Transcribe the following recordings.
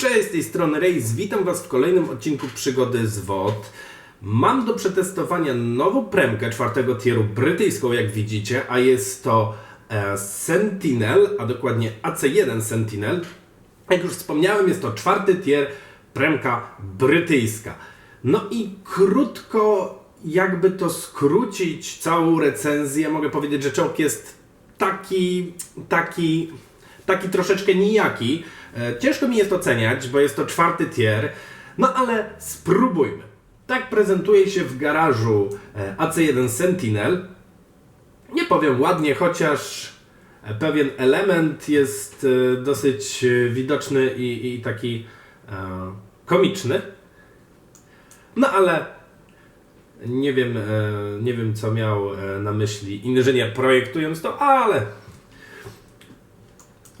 Cześć, z tej strony Rejs, witam Was w kolejnym odcinku Przygody z WOD. Mam do przetestowania nową premkę czwartego tieru brytyjską, jak widzicie, a jest to e, Sentinel, a dokładnie AC1 Sentinel. Jak już wspomniałem, jest to czwarty tier, premka brytyjska. No i krótko, jakby to skrócić całą recenzję, mogę powiedzieć, że czołg jest taki, taki, taki troszeczkę nijaki. E, Ciężko mi jest oceniać, bo jest to czwarty tier, no ale spróbujmy. Tak prezentuje się w garażu e, AC1 Sentinel. Nie powiem ładnie, chociaż e, pewien element jest dosyć widoczny i, i taki e, komiczny. No ale nie wiem, nie wiem co miał na myśli inżynier projektując to, ale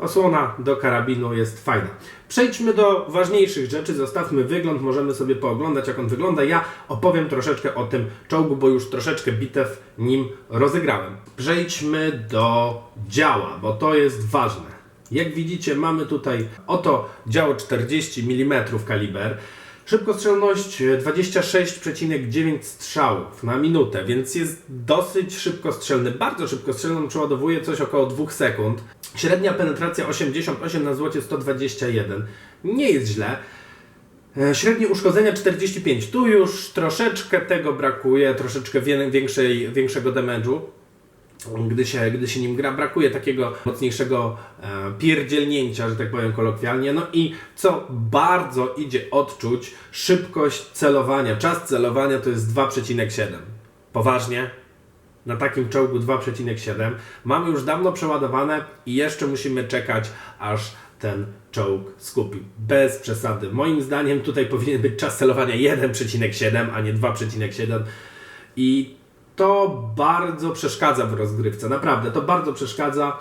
osłona do karabinu jest fajna. Przejdźmy do ważniejszych rzeczy, zostawmy wygląd, możemy sobie pooglądać jak on wygląda. Ja opowiem troszeczkę o tym czołgu, bo już troszeczkę bitew nim rozegrałem. Przejdźmy do działa, bo to jest ważne. Jak widzicie mamy tutaj oto działo 40 mm kaliber. Szybkostrzelność 26,9 strzałów na minutę, więc jest dosyć szybkostrzelny, bardzo szybkostrzelny, przeładowuje coś około 2 sekund. Średnia penetracja 88 na złocie 121. Nie jest źle. E, Średnie uszkodzenia 45. Tu już troszeczkę tego brakuje, troszeczkę większej, większego damage'u gdy się, gdy się nim gra, brakuje takiego mocniejszego e, pierdzielnięcia, że tak powiem kolokwialnie. No i co bardzo idzie odczuć, szybkość celowania. Czas celowania to jest 2,7. Poważnie? Na takim czołgu 2,7. Mamy już dawno przeładowane i jeszcze musimy czekać, aż ten czołg skupi. Bez przesady. Moim zdaniem tutaj powinien być czas celowania 1,7, a nie 2,7. I to bardzo przeszkadza w rozgrywce. Naprawdę, to bardzo przeszkadza.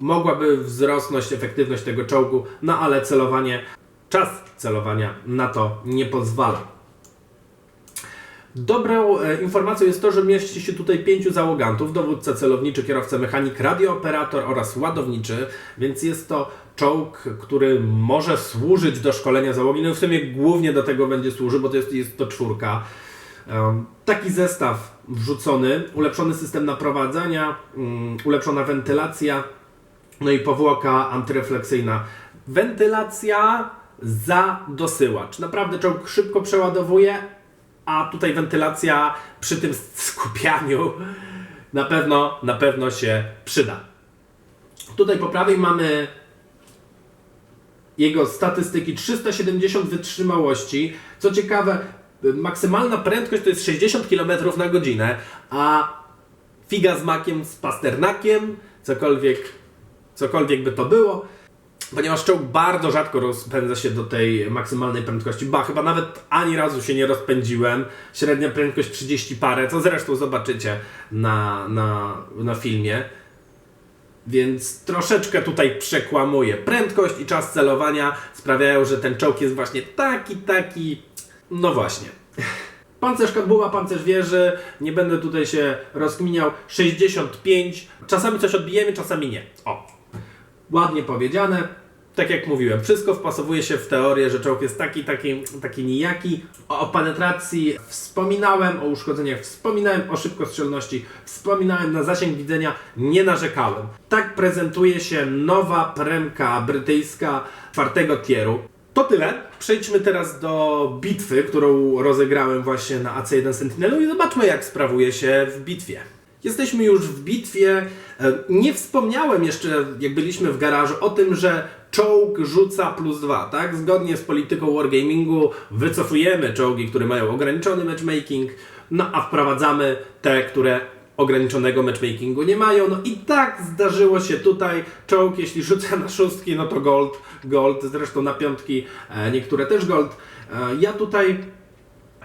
Mogłaby wzrosnąć efektywność tego czołgu, no ale celowanie, czas celowania na to nie pozwala. Dobrą e, informacją jest to, że mieści się tutaj pięciu załogantów, dowódca celowniczy, kierowca mechanik, radiooperator oraz ładowniczy, więc jest to czołg, który może służyć do szkolenia załogi, no w sumie głównie do tego będzie służył, bo to jest, jest to czwórka. Taki zestaw wrzucony, ulepszony system naprowadzania, um, ulepszona wentylacja, no i powłoka antyrefleksyjna. Wentylacja za dosyłacz. Naprawdę czołg szybko przeładowuje, a tutaj wentylacja przy tym skupianiu na pewno, na pewno się przyda. Tutaj po prawej mamy jego statystyki 370 wytrzymałości. Co ciekawe, maksymalna prędkość to jest 60 km na godzinę, a figa z makiem z pasternakiem, cokolwiek, cokolwiek by to było, ponieważ czołg bardzo rzadko rozpędza się do tej maksymalnej prędkości. Ba, chyba nawet ani razu się nie rozpędziłem. Średnia prędkość 30 parę, co zresztą zobaczycie na, na, na filmie. Więc troszeczkę tutaj przekłamuje. Prędkość i czas celowania sprawiają, że ten czołg jest właśnie taki, taki. No właśnie. Pancerz kadłuba, pancerz wieży, nie będę tutaj się rozkminiał. 65. Czasami coś odbijemy, czasami nie. O, ładnie powiedziane. Tak jak mówiłem, wszystko wpasowuje się w teorię, że czołg jest taki, taki, taki nijaki. O, o penetracji wspominałem, o uszkodzeniach wspominałem, o szybkostrzelności wspominałem, na zasięg widzenia nie narzekałem. Tak prezentuje się nowa premka brytyjska czwartego tieru. To tyle. Przejdźmy teraz do bitwy, którą rozegrałem właśnie na AC1 Sentinelu i zobaczmy jak sprawuje się w bitwie. Jesteśmy już w bitwie. E, Nie wspomniałem jeszcze, jak byliśmy w garażu, o tym, że czołg rzuca plus dwa, tak? Zgodnie z polityką Wargamingu wycofujemy czołgi, które mają ograniczony matchmaking, no a wprowadzamy te, które ograniczonego matchmakingu nie mają. No i tak zdarzyło się tutaj. Czołg, jeśli rzuca na szóstki, no to gold, gold, zresztą na piątki e, niektóre też gold. E, Ja tutaj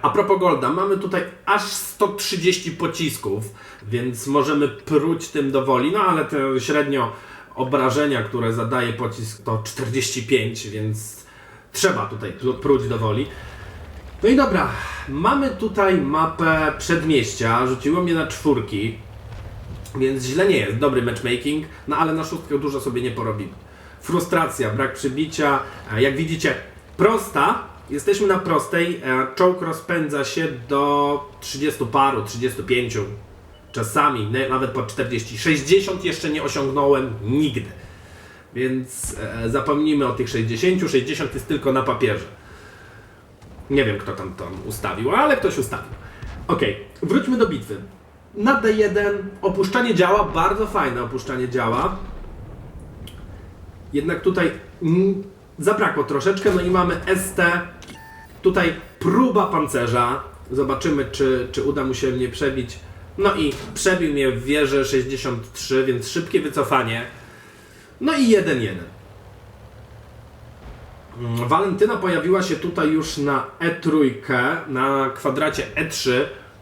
a propos Golda, mamy tutaj aż 130 pocisków, więc możemy pruć tym do woli, no ale to średnio obrażenia, które zadaje pocisk to 45, więc trzeba tutaj pruć do woli. No i dobra, mamy tutaj mapę przedmieścia, rzuciło mnie na czwórki, więc źle nie jest, dobry matchmaking, no ale na szóstkę dużo sobie nie porobimy. frustracja, brak przybicia. Jak widzicie, prosta, jesteśmy na prostej, e, czołg rozpędza się do 30 paru, 35, czasami nawet po 40. 60 jeszcze nie osiągnąłem nigdy. Więc e, zapomnijmy o tych 60. 60 jest tylko na papierze. Nie wiem, kto tam to ustawił, ale ktoś ustawił. Okej, wróćmy do bitwy. Na D1 opuszczanie działa, bardzo fajne opuszczanie działa. Jednak tutaj mm, zabrakło troszeczkę, no i mamy ST. Tutaj próba pancerza. Zobaczymy, czy, czy uda mu się mnie przebić. No i przebił mnie w wieży 63, więc szybkie wycofanie. No i 1-1. Mm, Walentyna pojawiła się tutaj już na E3, na kwadracie E3.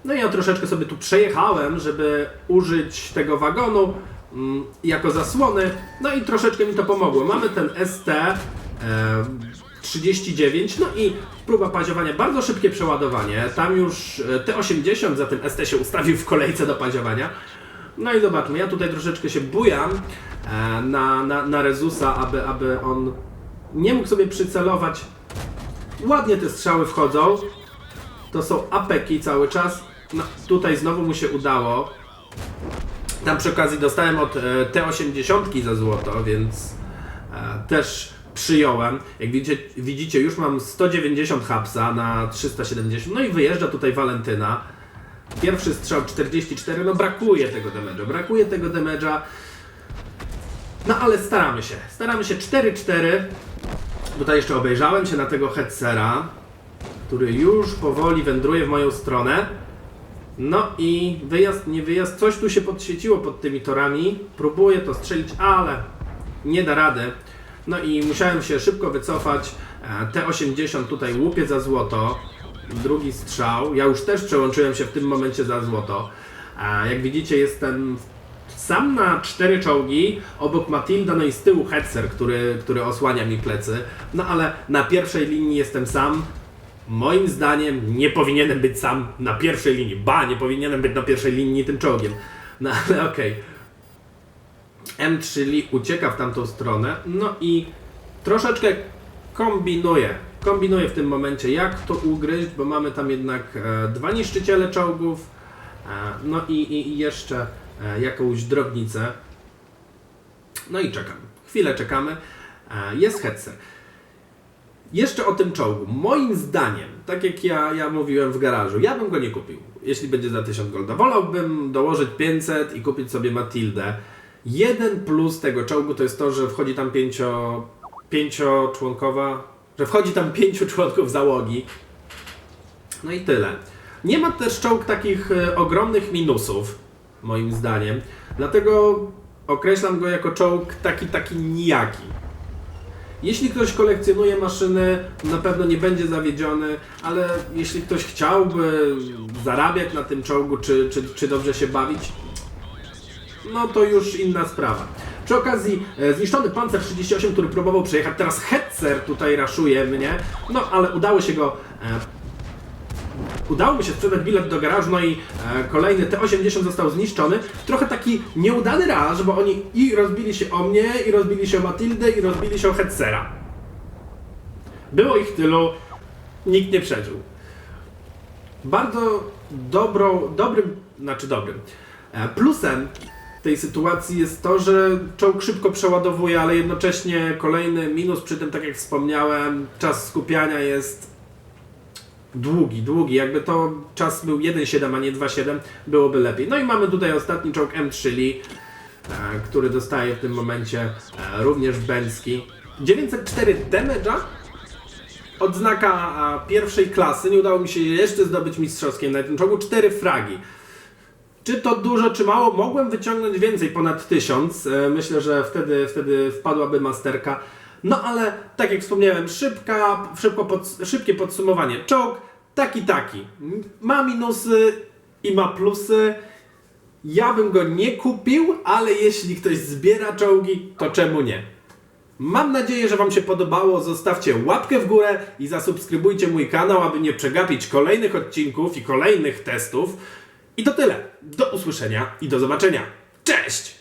No i ja troszeczkę sobie tu przejechałem, żeby użyć tego wagonu mm, jako zasłony. No i troszeczkę mi to pomogło. Mamy ten ST 39, no i próba paziowania, bardzo szybkie przeładowanie. Tam już e, T80 za tym ST się ustawił w kolejce do paziowania. No i zobaczmy, ja tutaj troszeczkę się bujam e, na, na, na Rezusa, aby, aby on nie mógł sobie przycelować. Ładnie te strzały wchodzą. To są apeki cały czas. No, tutaj znowu mu się udało. Tam przy okazji dostałem od e, T80 za złoto, więc też przyjąłem. Jak widzicie, widzicie, już mam 190 hapsa na 370. No i wyjeżdża tutaj Walentyna. Pierwszy strzał 44, no brakuje tego damage'a, brakuje tego damage'a. No ale staramy się, staramy się 4-4. Tutaj jeszcze obejrzałem się na tego Hetzera, który już powoli wędruje w moją stronę. No i wyjazd, nie wyjazd, coś tu się podświeciło pod tymi torami. Próbuję to strzelić, ale nie da rady. No i musiałem się szybko wycofać. E, T80 tutaj łupie za złoto. Drugi strzał. Ja już też przełączyłem się w tym momencie za złoto. E, Jak widzicie, jestem sam na cztery czołgi, obok Matilda, no i z tyłu Hetzer, który, który osłania mi plecy. No ale na pierwszej linii jestem sam. Moim zdaniem nie powinienem być sam na pierwszej linii. Ba, nie powinienem być na pierwszej linii tym czołgiem. No ale okej. M3 Lee ucieka w tamtą stronę, no i troszeczkę kombinuje. Kombinuje w tym momencie, jak to ugryźć, bo mamy tam jednak e, dwa niszczyciele czołgów, e, no i, i, jeszcze e, jakąś drobnicę. No i czekamy. Chwilę czekamy. Jest Hetzer. Jeszcze o tym czołgu. Moim zdaniem, tak jak ja, ja mówiłem w garażu, ja bym go nie kupił, jeśli będzie za 1000 golda. Wolałbym dołożyć 500 i kupić sobie Matildę. Jeden plus tego czołgu to jest to, że wchodzi tam pięcio, pięcioczłonkowa, że wchodzi tam pięciu członków załogi. No i tyle. Nie ma też czołg takich e, ogromnych minusów, moim zdaniem. Dlatego określam go jako czołg taki, taki nijaki. Jeśli ktoś kolekcjonuje maszyny, na pewno nie będzie zawiedziony, ale jeśli ktoś chciałby zarabiać na tym czołgu, czy, czy, czy dobrze się bawić, no to już inna sprawa. Przy okazji e, zniszczony Panzer 38, który próbował przejechać, teraz Hetzer tutaj raszuje mnie, no ale udało się go e, Udało mi się sprzedać bilet do garażu, no i e, kolejny T80 został zniszczony. Trochę taki nieudany raż, bo oni i rozbili się o mnie, i rozbili się o Matildę, i rozbili się o Hetzera. Było ich tylu, nikt nie przeżył. Bardzo dobrą, dobrym, znaczy dobrym, e, plusem tej sytuacji jest to, że czołg szybko przeładowuje, ale jednocześnie kolejny minus przy tym, tak jak wspomniałem, czas skupiania jest długi, długi. Jakby to czas był 1.7, a nie 2.7, byłoby lepiej. No i mamy tutaj ostatni czołg M3 Lee, e, który dostaje w tym momencie e, również Bęcki. 904 damage'a, odznaka pierwszej klasy. Nie udało mi się jeszcze zdobyć mistrzowskie na tym czołgu. 4 fragi. Czy to dużo, czy mało? Mogłem wyciągnąć więcej, ponad 1000. E, Myślę, że wtedy, wtedy wpadłaby masterka. No ale tak jak wspomniałem, szybka, szybko pod, szybkie podsumowanie. Czołg taki taki. Ma minusy i ma plusy. Ja bym go nie kupił, ale jeśli ktoś zbiera czołgi, to czemu nie? Mam nadzieję, że Wam się podobało. Zostawcie łapkę w górę i zasubskrybujcie mój kanał, aby nie przegapić kolejnych odcinków i kolejnych testów. I to tyle. Do usłyszenia i do zobaczenia. Cześć!